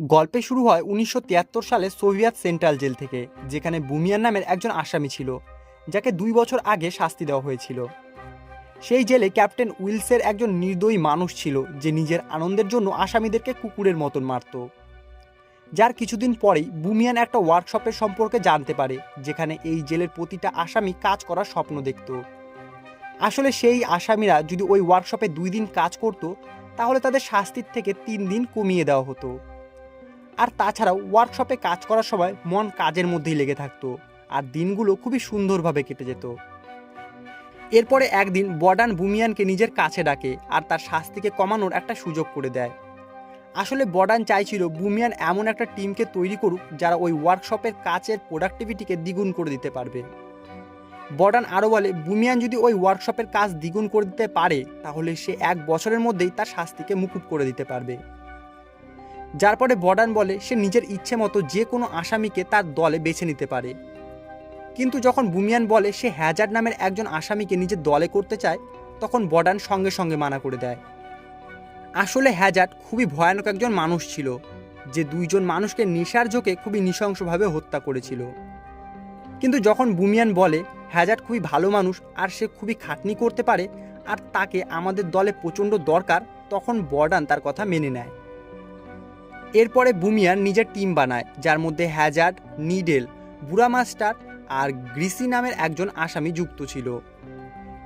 গল্পে শুরু হয় উনিশশো তিয়াত্তর সালে সোভিয়েত সেন্ট্রাল জেল থেকে, যেখানে বুমিয়ান নামের একজন আসামি ছিল, যাকে দুই বছর আগে শাস্তি দেওয়া হয়েছিল। সেই জেলে ক্যাপ্টেন উইলসের একজন নির্দয়ী মানুষ ছিল, যে নিজের আনন্দের জন্য আসামিদেরকে কুকুরের মতন মারত। যার কিছুদিন পরেই বুমিয়ান একটা ওয়ার্কশপের সম্পর্কে জানতে পারে, যেখানে এই জেলের প্রতিটা আসামি কাজ করার স্বপ্ন দেখত। আসলে সেই আসামিরা যদি ওই ওয়ার্কশপে দুই দিন কাজ করত, তাহলে তাদের শাস্তির থেকে তিন দিন কমিয়ে দেওয়া হতো। আর তাছাড়াও ওয়ার্কশপে কাজ করার সময় মন কাজের মধ্যেই লেগে থাকতো, আর দিনগুলো খুবই সুন্দরভাবে কেটে যেত। এরপরে একদিন বর্ডান বুমিয়ানকে নিজের কাছে ডাকে আর তার শাস্তিকে কমানোর একটা সুযোগ করে দেয়। আসলে বর্ডান চাইছিল বুমিয়ান এমন একটা টিমকে তৈরি করুক যারা ওই ওয়ার্কশপের কাজের প্রোডাক্টিভিটিকে দ্বিগুণ করে দিতে পারবে। বর্ডান আরও বলে, বুমিয়ান যদি ওই ওয়ার্কশপের কাজ দ্বিগুণ করে দিতে পারে, তাহলে সে এক বছরের মধ্যেই তার শাস্তিকে মুকুব করে দিতে পারবে। যার পরে বর্ডান বলে সে নিজের ইচ্ছে মতো যে কোনো আসামিকে তার দলে বেছে নিতে পারে। কিন্তু যখন বুমিয়ান বলে সে হ্যাজার্ড নামের একজন আসামিকে নিজের দলে করতে চায়, তখন বর্ডান সঙ্গে সঙ্গে মানা করে দেয়। আসলে হ্যাজার্ড খুবই ভয়ানক একজন মানুষ ছিল, যে দুইজন মানুষকে নেশার ঝোঁকে খুবই নৃশংসভাবে হত্যা করেছিল। কিন্তু যখন বুমিয়ান বলে হ্যাজার্ড খুবই ভালো মানুষ, আর সে খুবই খাটনি করতে পারে, আর তাকে আমাদের দলে প্রচণ্ড দরকার, তখন বর্ডান তার কথা মেনে নেয়। এরপরে বুমিয়ান নিজের টিম বানায়, যার মধ্যে হ্যাজার্ড, নিডেল, বুড়া মাস্টার আর গ্রিসি নামের একজন আসামি যুক্ত ছিল।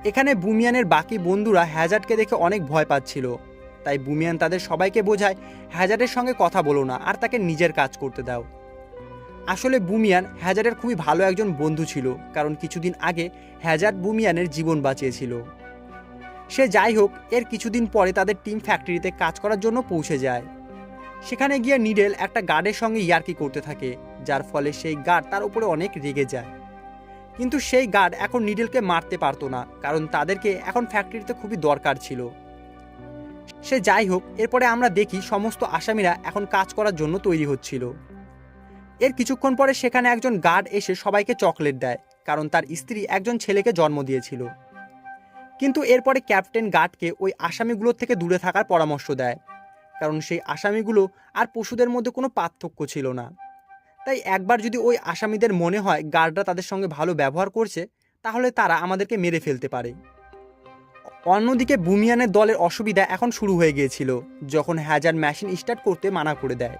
এখানে বুমিয়ানের বাকি বন্ধুরা হ্যাজার্ডকে দেখে অনেক ভয় পাচ্ছিল। তাই বুমিয়ান তাদের সবাইকে বোঝায়, হ্যাজার্ডের সঙ্গে কথা বলো না, আর তাকে নিজের কাজ করতে দাও। আসলে বুমিয়ান হ্যাজার্ডের খুবই ভালো একজন বন্ধু ছিল, কারণ কিছুদিন আগে হ্যাজার্ড বুমিয়ানের জীবন বাঁচিয়েছিল। সে যাই হোক, এর কিছুদিন পরে তাদের টিম ফ্যাক্টরিতে কাজ করার জন্য পৌঁছে যায়। সেখানে গিয়ে নিডেল একটা গার্ডের সঙ্গে ইয়ার্কি করতে থাকে, যার ফলে সেই গার্ড তার উপরে অনেক রেগে যায়। কিন্তু সেই গার্ড এখন নিডেলকে মারতে পারতো না, কারণ তাদেরকে এখন ফ্যাক্টরিতে খুবই দরকার ছিল। সে যাই হোক, এরপরে আমরা দেখি সমস্ত আসামিরা এখন কাজ করার জন্য তৈরি হচ্ছিল। এর কিছুক্ষণ পরে সেখানে একজন গার্ড এসে সবাইকে চকলেট দেয়, কারণ তার স্ত্রী একজন ছেলেকে জন্ম দিয়েছিল। কিন্তু এরপরে ক্যাপ্টেন গার্ডকে ওই আসামিগুলোর থেকে দূরে থাকার পরামর্শ দেয়। কারণ সেই আসামিগুলো আর পশুদের মধ্যে কোনো পার্থক্য ছিল না। তাই একবার যদি ওই আসামিদের মনে হয় গার্ডরা তাদের সঙ্গে ভালো ব্যবহার করছে, তাহলে তারা আমাদেরকে মেরে ফেলতে পারে। অন্যদিকে বুমিয়ানের দলের অসুবিধা এখন শুরু হয়ে গিয়েছিল, যখন হ্যাজার মেশিন স্টার্ট করতে মানা করে দেয়।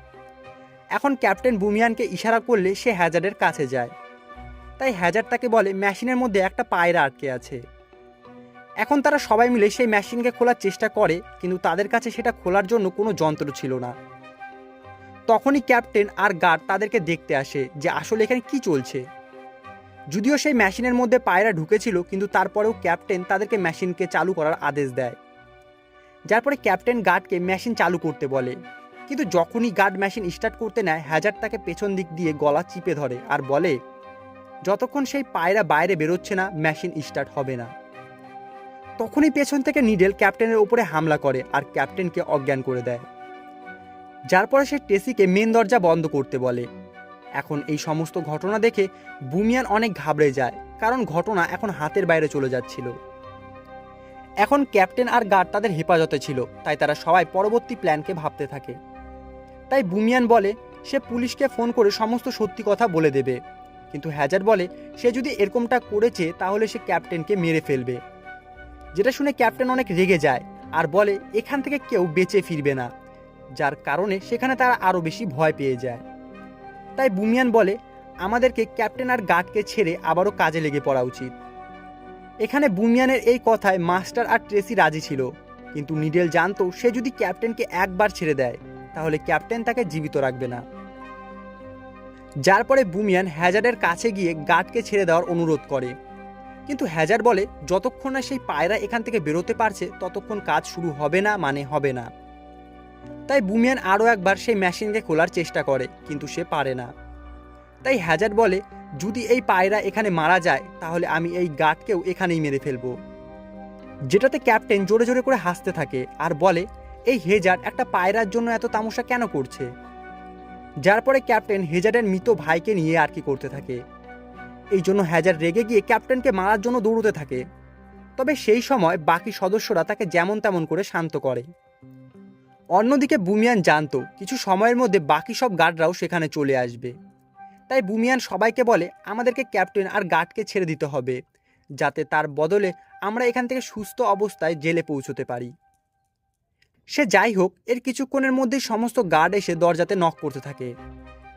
এখন ক্যাপ্টেন বুমিয়ানকে ইশারা করলে সে হ্যাজার্ডের কাছে যায়। তাই হ্যাজার তাকে বলে, মেশিনের মধ্যে একটা পায়রা আটকে আছে। এখন তারা সবাই মিলে সেই মেশিনকে খোলার চেষ্টা করে, কিন্তু তাদের কাছে সেটা খোলার জন্য কোনো যন্ত্র ছিল না। তখনই ক্যাপ্টেন আর গার্ড তাদেরকে দেখতে আসে যে আসলে এখানে কি চলছে। যদিও সেই মেশিনের মধ্যে পায়রা ঢুকেছিল, কিন্তু তারপরেও ক্যাপ্টেন তাদেরকে মেশিনকে চালু করার আদেশ দেয়। যার পরে ক্যাপ্টেন গার্ডকে মেশিন চালু করতে বলে। কিন্তু যখনই গার্ড মেশিন স্টার্ট করতে নেয় হ্যাজার তাকে পেছন দিক দিয়ে গলা চিপে ধরে আর বলে, যতক্ষণ সেই পায়রা বাইরে বেরোচ্ছে না মেশিন স্টার্ট হবে না। তখনই পেছন থেকে নিডেল ক্যাপ্টেনের উপরে হামলা করে আর ক্যাপ্টেনকে অজ্ঞান করে দেয়। যার পরে সে টেসিকে মেন দরজা বন্ধ করতে বলে। এখন এই সমস্ত ঘটনা দেখে বুমিয়ান অনেক ঘাবড়ে যায়, কারণ ঘটনা এখন হাতের বাইরে চলে যাচ্ছিল। এখন ক্যাপ্টেন আর গার্ড তাদের হেফাজতে ছিল, তাই তারা সবাই পরবর্তী প্ল্যানকে ভাবতে থাকে। তাই বুমিয়ান বলে, সে পুলিশকে ফোন করে সমস্ত সত্যি কথা বলে দেবে। কিন্তু হ্যাজার বলে, সে যদি এরকমটা করেছে, তাহলে সে ক্যাপ্টেনকে মেরে ফেলবে। যেটা শুনে ক্যাপ্টেন অনেক রেগে যায় আর বলে, এখান থেকে কেউ বেঁচে ফিরবে না। যার কারণে সেখানে তারা আরও বেশি ভয় পেয়ে যায়। তাই বুমিয়ান বলে, আমাদেরকে ক্যাপ্টেন আর গার্ডকে ছেড়ে আবারও কাজে লেগে পড়া উচিত। এখানে বুমিয়ানের এই কথায় মাস্টার আর ট্রেসি রাজি ছিল, কিন্তু নিডেল জানতো সে যদি ক্যাপ্টেনকে একবার ছেড়ে দেয়, তাহলে ক্যাপ্টেন তাকে জীবিত রাখবে না। যার পরে বুমিয়ান হ্যাজার্ডের কাছে গিয়ে গার্ডকে ছেড়ে দেওয়ার অনুরোধ করে। কিন্তু হ্যাজার বলে, যতক্ষণ না সেই পায়রা এখান থেকে বেরোতে পারছে, ততক্ষণ কাজ শুরু হবে না মানে হবে না। তাই বুমিয়ান আরও একবার সেই মেশিনকে খোলার চেষ্টা করে, কিন্তু সে পারে না। তাই হ্যাজার বলে, যদি এই পায়রা এখানে মারা যায়, তাহলে আমি এই গার্ডকেও এখানেই মেরে ফেলব। যেটাতে ক্যাপ্টেন জোরে জোরে করে হাসতে থাকে আর বলে, এই হেজার একটা পায়রার জন্য এত তামসা কেন করছে? যার পরে ক্যাপ্টেন হেজারের মৃত ভাইকে নিয়ে আর কি করতে থাকে। এই জন্য হ্যাজার রেগে গিয়ে ক্যাপ্টেনকে মারার জন্য দৌড়তে থাকে। তবে সেই সময় বাকি সদস্যরা তাকে যেমন তেমন করে শান্ত করে। অন্যদিকে বুমিয়ান জানতো, কিছু সময়ের মধ্যে বাকি সব গার্ডরাও সেখানে চলে আসবে। তাই বুমিয়ান সবাইকে বলে, আমাদেরকে ক্যাপ্টেন আর গার্ডকে ছেড়ে দিতে হবে, যাতে তার বদলে আমরা এখান থেকে সুস্থ অবস্থায় জেলে পৌঁছতে পারি। সে যাই হোক, এর কিছুক্ষণের মধ্যেই সমস্ত গার্ড এসে দরজাতে নক করতে থাকে।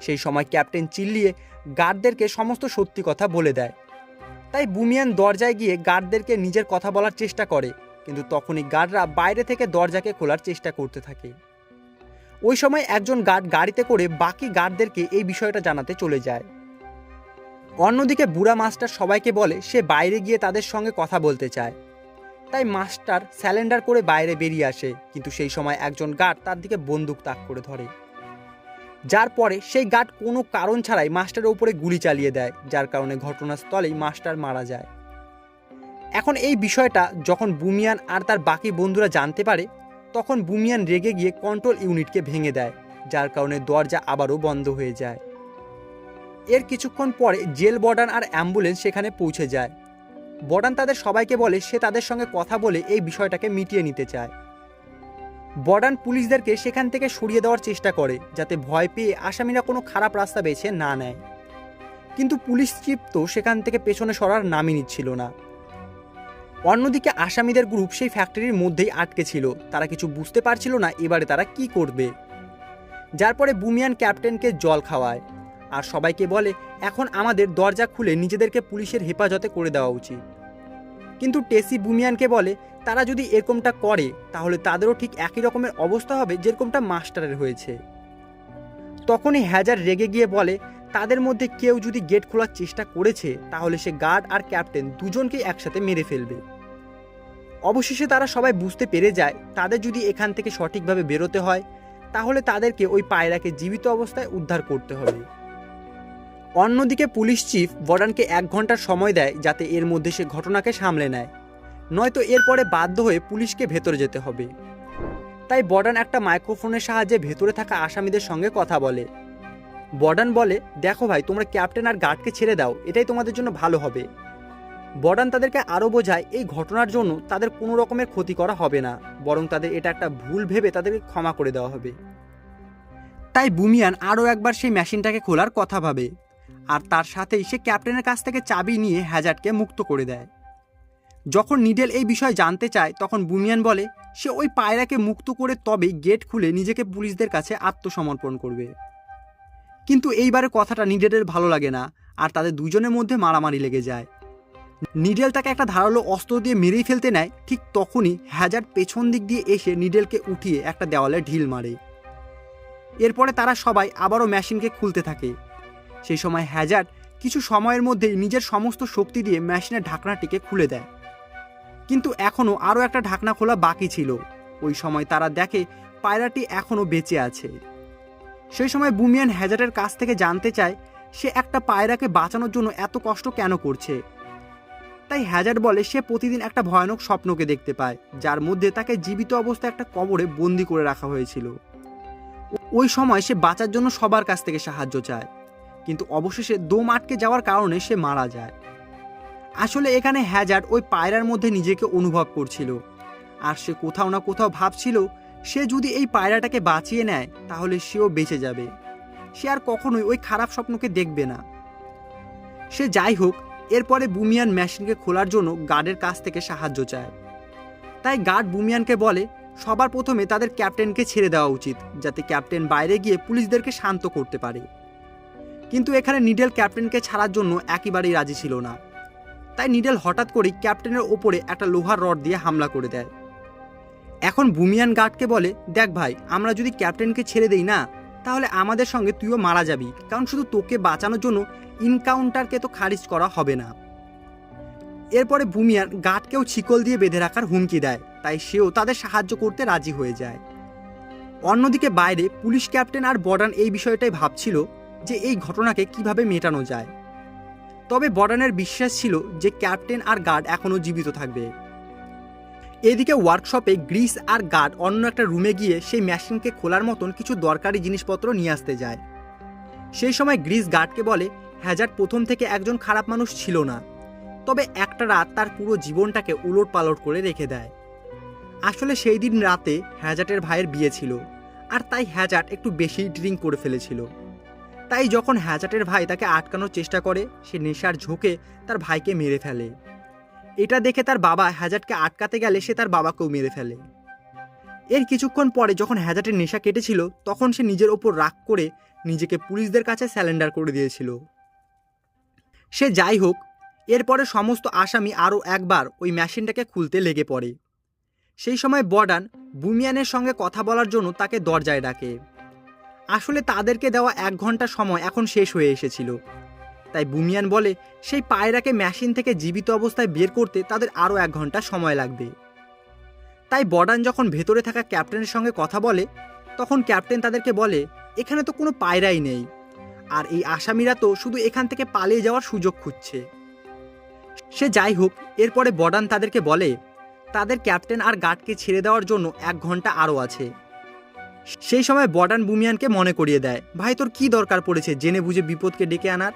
সেই সময় ক্যাপ্টেন চিল্লিয়ে গার্ডদেরকে সমস্ত সত্যি কথা বলে দেয়। তাই বুমিয়ান দরজায় গিয়ে গার্ডদেরকে নিজের কথা বলার চেষ্টা করে, কিন্তু তখনই গার্ডরা বাইরে থেকে দরজাকে খোলার চেষ্টা করতে থাকে। ওই সময় একজন গার্ড গাড়িতে করে বাকি গার্ডদেরকে এই বিষয়টা জানাতে চলে যায়। অন্যদিকে বুড়া মাস্টার সবাইকে বলে, সে বাইরে গিয়ে তাদের সঙ্গে কথা বলতে চায়। তাই মাস্টার স্যালেন্ডার করে বাইরে বেরিয়ে আসে, কিন্তু সেই সময় একজন গার্ড তার দিকে বন্দুক তাক করে ধরে। যার পরে সেই গার্ড কোনো কারণ ছাড়াই মাস্টারের উপরে গুলি চালিয়ে দেয়, যার কারণে ঘটনাস্থলেই মাস্টার মারা যায়। এখন এই বিষয়টা যখন বুমিয়ান আর তার বাকি বন্ধুরা জানতে পারে, তখন বুমিয়ান রেগে গিয়ে কন্ট্রোল ইউনিটকে ভেঙে দেয়, যার কারণে দরজা আবারও বন্ধ হয়ে যায়। এর কিছুক্ষণ পরে জেল বর্ডান আর অ্যাম্বুলেন্স সেখানে পৌঁছে যায়। বর্ডান তাদের সবাইকে বলে, সে তাদের সঙ্গে কথা বলে এই বিষয়টাকে মিটিয়ে নিতে চায়। বর্ডান পুলিশদেরকে সেখান থেকে সরিয়ে দেওয়ার চেষ্টা করে, যাতে ভয় পেয়ে আসামিরা কোনো খারাপ রাস্তা বেছে না নেয়। কিন্তু পুলিশ চিফ তো সেখান থেকে পেছনে সরার নামই নিচ্ছিল না। অন্যদিকে আসামিদের গ্রুপ সেই ফ্যাক্টরির মধ্যেই আটকে ছিল। তারা কিছু বুঝতে পারছিল না এবারে তারা কি করবে। যার পরে বুমিয়ান ক্যাপ্টেনকে জল খাওয়ায় আর সবাইকে বলে, এখন আমাদের দরজা খুলে নিজেদেরকে পুলিশের হেফাজতে করে দেওয়া উচিত। কিন্তু টেসি বুমিয়ানকে বলে তারা যদি এরকমটা করে, তাহলে তাদেরও ঠিক একই রকমের অবস্থা হবে যেরকমটা মাস্টারের হয়েছে। তখনই হ্যাজার রেগে গিয়ে বলে, তাদের মধ্যে কেউ যদি গেট খোলার চেষ্টা করেছে, তাহলে সে গার্ড আর ক্যাপ্টেন দুজনকেই একসাথে মেরে ফেলবে। অবশেষে তারা সবাই বুঝতে পেরে যায়, তাদের যদি এখান থেকে সঠিকভাবে বেরোতে হয়, তাহলে তাদেরকে ওই পায়রাকে জীবিত অবস্থায় উদ্ধার করতে হবে। অন্যদিকে পুলিশ চিফ বর্ডানকে এক ঘণ্টার সময় দেয় যাতে এর মধ্যে সে ঘটনাকে সামলে নেয়। নয়তো এরপরে বাধ্য হয়ে পুলিশকে ভেতরে যেতে হবে। তাই বর্ডান একটা মাইক্রোফোনের সাহায্যে ভেতরে থাকা আসামিদের সঙ্গে কথা বলে। বর্ডান বলে, দেখো ভাই, তোমরা ক্যাপ্টেন আর গার্ডকে ছেড়ে দাও, এটাই তোমাদের জন্য ভালো হবে। বর্ডান তাদেরকে আরও বোঝায়, এই ঘটনার জন্য তাদের কোনো রকমের ক্ষতি করা হবে না, বরং তাদের এটা একটা ভুল ভেবে তাদেরকে ক্ষমা করে দেওয়া হবে। তাই বুমিয়ান আরও একবার সেই মেশিনটাকে খোলার কথা ভাবে, আর তার সাথেই সে ক্যাপ্টেনের কাছ থেকে চাবি নিয়ে হ্যাজার্ডকে মুক্ত করে দেয়। যখন নিডেল এই বিষয় জানতে চায়, তখন বুমিয়ান বলে, সে ওই পায়রাকে মুক্ত করে তবেই গেট খুলে নিজেকে পুলিশদের কাছে আত্মসমর্পণ করবে। কিন্তু এইবারে কথাটা নিডেলের ভালো লাগে না, আর তাদের দুজনের মধ্যে মারামারি লেগে যায়। নিডেল তাকে একটা ধারালো অস্ত্র দিয়ে মেরেই ফেলতে নেয়, ঠিক তখনই হ্যাজার্ড পেছন দিক দিয়ে এসে নিডেলকে উঠিয়ে একটা দেওয়ালে ঢিল মারে। এরপরে তারা সবাই আবারও মেশিনকে খুলতে থাকে। সেই সময় হ্যাজার্ড কিছু সময়ের মধ্যেই নিজের সমস্ত শক্তি দিয়ে মেশিনের ঢাকনাটিকে খুলে দেয়। কিন্তু এখনও আরও একটা ঢাকনা খোলা বাকি ছিল। ওই সময় তারা দেখে পায়রাটি এখনও বেঁচে আছে। সেই সময় বুমিয়ান হ্যাজার্ডের কাছ থেকে জানতে চায়, সে একটা পায়রাকে বাঁচানোর জন্য এত কষ্ট কেন করছে। তাই হ্যাজার্ড বলে সে প্রতিদিন একটা ভয়ানক স্বপ্নকে দেখতে পায়, যার মধ্যে তাকে জীবিত অবস্থায় একটা কবরে বন্দি করে রাখা হয়েছিল। ওই সময় সে বাঁচার জন্য সবার কাছ থেকে সাহায্য চায়, কিন্তু অবশেষে দম আটকে যাওয়ার কারণে সে মারা যায়। আসলে এখানে হ্যাজার্ড ওই পায়রার মধ্যে নিজেকে অনুভব করছিল। আর সে কোথাও না কোথাও ভাবছিল, সে যদি এই পায়রাটাকে বাঁচিয়ে নেয়, তাহলে সেও বেঁচে যাবে। সে আর কখনোই ওই খারাপ স্বপ্নকে দেখবে না। সে যাই হোক, এরপরে বুমিয়ান মেশিনকে খোলার জন্য গার্ডের কাছ থেকে সাহায্য চায়। তাই গার্ড বুমিয়ানকে বলে, সবার প্রথমে তাদের ক্যাপ্টেনকে ছেড়ে দেওয়া উচিত, যাতে ক্যাপ্টেন বাইরে গিয়ে পুলিশদেরকে শান্ত করতে পারে। কিন্তু এখানে নিডেল ক্যাপ্টেনকে ছাড়ার জন্য একেবারেই রাজি ছিল না। তাই নিডেল হঠাৎ করেই ক্যাপ্টেনের ওপরে একটা লোহার রড দিয়ে হামলা করে দেয়। এখন বুমিয়ান গার্ডকে বলে, দেখ ভাই, আমরা যদি ক্যাপ্টেনকে ছেড়ে দেই না, তাহলে আমাদের সঙ্গে তুইও মারা যাবি, কারণ শুধু তোকে বাঁচানোর জন্য ইনকাউন্টারকে তো খারিজ করা হবে না। এরপরে বুমিয়ান গার্ডকেও ছিকল দিয়ে বেঁধে রাখার হুমকি দেয়, তাই সেও তাদের সাহায্য করতে রাজি হয়ে যায়। অন্যদিকে বাইরে পুলিশ ক্যাপ্টেন আর বর্ডান এই বিষয়টাই ভাবছিল যে এই ঘটনাকে কীভাবে মেটানো যায়। তবে বর্ডানের বিশ্বাস ছিল যে ক্যাপ্টেন আর গার্ড এখনও জীবিত থাকবে। এদিকে ওয়ার্কশপে গ্রিস আর গার্ড অন্য একটা রুমে গিয়ে সেই মেশিনকে খোলার মতন কিছু দরকারি জিনিসপত্র নিয়ে আসতে যায়। সেই সময় গ্রিস গার্ডকে বলে, হ্যাজার্ড প্রথম থেকে একজন খারাপ মানুষ ছিল না। তবে একটা রাত তার পুরো জীবনটাকে উলট পালট করে রেখে দেয়। আসলে সেই দিন রাতে হ্যাজাটের ভাইয়ের বিয়ে ছিল, আর তাই হ্যাজাট একটু বেশি ড্রিঙ্ক করে ফেলেছিল। তাই যখন হ্যাজাটের ভাই তাকে আটকানোর চেষ্টা করে, সে নেশার ঝোঁকে তার ভাইকে মেরে ফেলে। এটা দেখে তার বাবা হ্যাজাটকে আটকাতে গেলে সে তার বাবাকেও মেরে ফেলে। এর কিছুক্ষণ পরে যখন হ্যাজাটের নেশা কেটেছিল, তখন সে নিজের ওপর রাগ করে নিজেকে পুলিশদের কাছে স্যালেন্ডার করে দিয়েছিল। সে যাই হোক, এরপরে সমস্ত আসামি আরও একবার ওই মেশিনটাকে খুলতে লেগে পড়ে। সেই সময় বর্ডান বুমিয়ানের সঙ্গে কথা বলার জন্য তাকে দরজায় ডাকে। আসলে তাদেরকে দেওয়া এক ঘণ্টা সময় এখন শেষ হয়ে এসেছিল। তাই বুমিয়ান বলে, সেই পায়রাকে মেশিন থেকে জীবিত অবস্থায় বের করতে তাদের আরও এক ঘণ্টা সময় লাগবে। তাই বর্ডান যখন ভেতরে থাকা ক্যাপ্টেনের সঙ্গে কথা বলে, তখন ক্যাপ্টেন তাদেরকে বলে, এখানে তো কোনো পায়রাই নেই। আর এই আসামিরা তো শুধু এখান থেকে পালিয়ে যাওয়ার সুযোগ খুঁজছে। সে যাই হোক, এরপরে বর্ডান তাদেরকে বলে, তাদের ক্যাপ্টেন আর গার্ডকে ছেড়ে দেওয়ার জন্য এক ঘণ্টা আরও আছে। সেই সময় বর্ডান বুমিয়ানকে মনে করিয়ে দেয়, ভাই, তোর কি দরকার পড়েছে? জেনে বুঝে বিপদকে ডেকে আনার?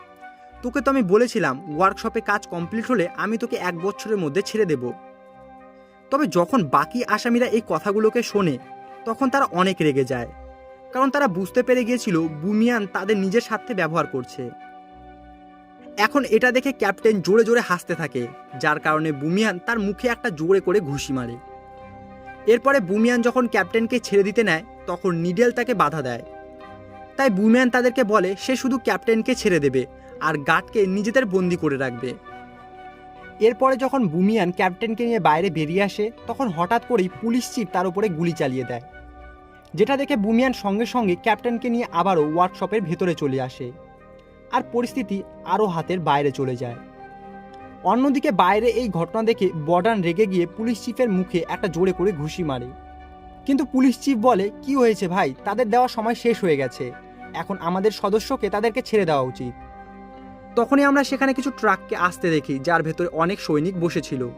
তোকে তো আমি বলেছিলাম ওয়ার্কশপে কাজ কমপ্লিট হলে আমি তোকে এক বছরের মধ্যে ছেড়ে দেব। তবে যখন বাকি আসামিরা এই কথাগুলোকে শোনে, তখন তারা অনেক রেগে যায়। কারণ তারা বুঝতে পেরে গিয়েছিল বুমিয়ান তাদের নিজের স্বার্থে ব্যবহার করছে। এখন এটা দেখে ক্যাপ্টেন জোরে জোরে হাসতে থাকে, যার কারণে বুমিয়ান তার মুখে একটা জোরে করে ঘুষি মারে। এরপরে বুমিয়ান যখন ক্যাপ্টেনকে ছেড়ে দিতে নেয়, তখন নিডেল তাকে বাধা দেয়। তাই বুমিয়ান তাদেরকে বলে, সে শুধু ক্যাপ্টেনকে ছেড়ে দেবে আর গার্ডকে নিজেদের বন্দি করে রাখবে। এরপরে যখন বুমিয়ান ক্যাপ্টেনকে নিয়ে বাইরে বেরিয়ে আসে, তখন হঠাৎ করেই পুলিশ চিফ তার উপরে গুলি চালিয়ে দেয়, যেটা দেখে বুমিয়ান সঙ্গে সঙ্গে ক্যাপ্টেনকে নিয়ে আবারও ওয়ার্কশপের ভেতরে চলে আসে। আর পরিস্থিতি আরও হাতের বাইরে চলে যায়। অন্যদিকে বাইরে এই ঘটনা দেখে বর্ডান রেগে গিয়ে পুলিশ চিফের মুখে একটা জোরে করে ঘুষি মারে। কিন্তু পুলিশ চিফ বলে, কি হয়েছে ভাই? তাদের দেওয়া সময় শেষ হয়ে গেছে। এখন আমাদের সদস্যকে তাদেরকে ছেড়ে দেওয়া উচিত। তখনই আমরা সেখানে কিছু ট্রাককে আসতে দেখি, যার ভেতরে অনেক সৈনিক বসেছিল।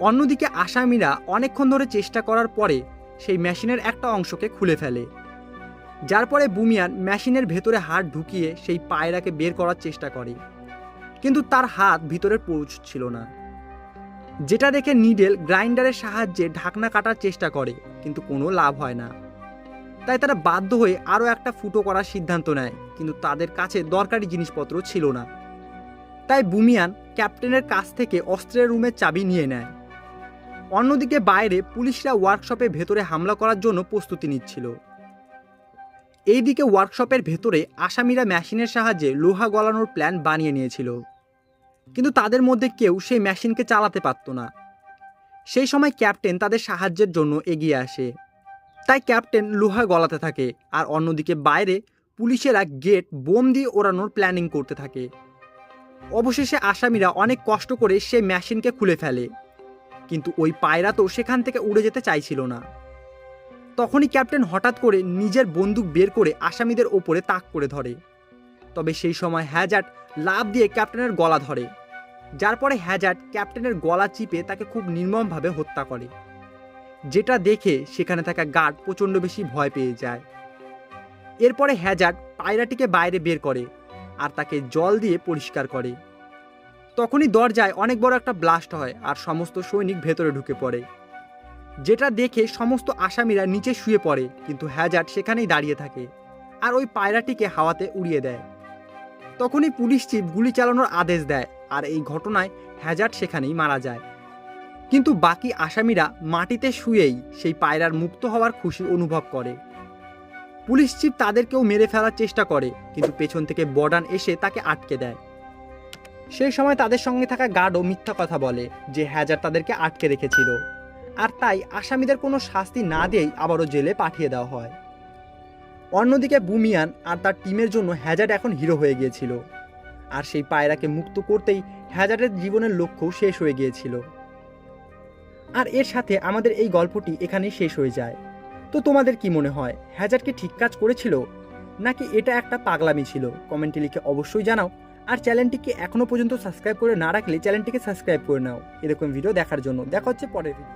অন্যদিকে আসামিরা অনেকক্ষণ ধরে চেষ্টা করার পরে সেই মেশিনের একটা অংশকে খুলে ফেলে। যার পরে বুমিয়ান মেশিনের ভেতরে হাত ঢুকিয়ে সেই পায়রাকে বের করার চেষ্টা করে। কিন্তু তার হাত ভিতরে পৌঁছছিল না। যেটা দেখে নিডেল গ্রাইন্ডারের সাহায্যে ঢাকনা কাটার চেষ্টা করে, কিন্তু কোনো লাভ হয় না। তাই তারা বাধ্য হয়ে আরও একটা ফুটো করার সিদ্ধান্ত নেয়, কিন্তু তাদের কাছে দরকারি জিনিসপত্র ছিল না। তাই বুমিয়ান ক্যাপ্টেনের কাছ থেকে অস্ত্রের রুমের চাবি নিয়ে নেয়। অন্যদিকে বাইরে পুলিশরা ওয়ার্কশপে ভেতরে হামলা করার জন্য প্রস্তুতি নিচ্ছিল। এইদিকে ওয়ার্কশপের ভেতরে আসামিরা মেশিনের সাহায্যে লোহা গলানোর প্ল্যান বানিয়ে নিয়েছিল। কিন্তু তাদের মধ্যে কেউ সেই মেশিনকে চালাতে পারত না। সেই সময় ক্যাপ্টেন তাদের সাহায্যের জন্য এগিয়ে আসে। তাই ক্যাপ্টেন লোহা গলাতে থাকে আর অন্যদিকে বাইরে পুলিশেরা গেট বোম দিয়ে ওড়ানোর প্ল্যানিং করতে থাকে। অবশেষে আসামিরা অনেক কষ্ট করে সেই মেশিনকে খুলে ফেলে। কিন্তু ওই পায়রা তো সেখান থেকে উড়ে যেতে চাইছিল না। তখনই ক্যাপ্টেন হঠাৎ করে নিজের বন্দুক বের করে আসামিদের ওপরে তাক করে ধরে। তবে সেই সময় হ্যাজার্ড লাভ দিয়ে ক্যাপ্টেনের গলা ধরে। যার পরে হ্যাজার্ড ক্যাপ্টেনের গলা চিপে তাকে খুব নির্মমভাবে হত্যা করে। যেটা দেখে সেখানে থাকা গার্ড প্রচণ্ড বেশি ভয় পেয়ে যায়। এরপরে হ্যাজার্ড পায়রাটিকে বাইরে বের করে আর তাকে জল দিয়ে পরিষ্কার করে। তখনই দরজায় অনেক বড় একটা ব্লাস্ট হয় আর সমস্ত সৈনিক ভেতরে ঢুকে পড়ে। যেটা দেখে সমস্ত আসামিরা নিচে শুয়ে পড়ে, কিন্তু হ্যাজার্ড সেখানেই দাঁড়িয়ে থাকে আর ওই পায়রাটিকে হাওয়াতে উড়িয়ে দেয়। তখনই পুলিশ চিফ গুলি চালানোর আদেশ দেয় আর এই ঘটনায় হ্যাজার্ড সেখানেই মারা যায়। কিন্তু বাকি আসামিরা মাটিতে শুয়েই সেই পায়রার মুক্ত হওয়ার খুশি অনুভব করে। পুলিশ চিফ তাদেরকেও মেরে ফেলার চেষ্টা করে, কিন্তু পেছন থেকে বর্ডান এসে তাকে আটকে দেয়। সেই সময় তাদের সঙ্গে থাকা গার্ডও মিথ্যা কথা বলে যে হ্যাজার তাদেরকে আটকে রেখেছিল। আর তাই আসামিদের কোনো শাস্তি না দিয়েই আবারও জেলে পাঠিয়ে দেওয়া হয়। অন্যদিকে বুমিয়ান আর তার টিমের জন্য হ্যাজার্ড এখন হিরো হয়ে গিয়েছিল। আর সেই পায়রাকে মুক্ত করতেই হ্যাজার্ডের জীবনের লক্ষ্য শেষ হয়ে গিয়েছিল। আর এর সাথে আমাদের এই গল্পটি এখানেই শেষ হয়ে যায়। তো তোমাদের কি মনে হয়, হ্যাজার্ড কি ঠিক কাজ করেছিল? নাকি এটা একটা পাগলামি ছিল? কমেন্টে লিখে অবশ্যই জানাও। আর চ্যানেলটিকে এখনও পর্যন্ত সাবস্ক্রাইব করে না রাখলে চ্যানেলটিকে সাবস্ক্রাইব করে নাও। এরকম ভিডিও দেখার জন্য। দেখা হচ্ছে পরের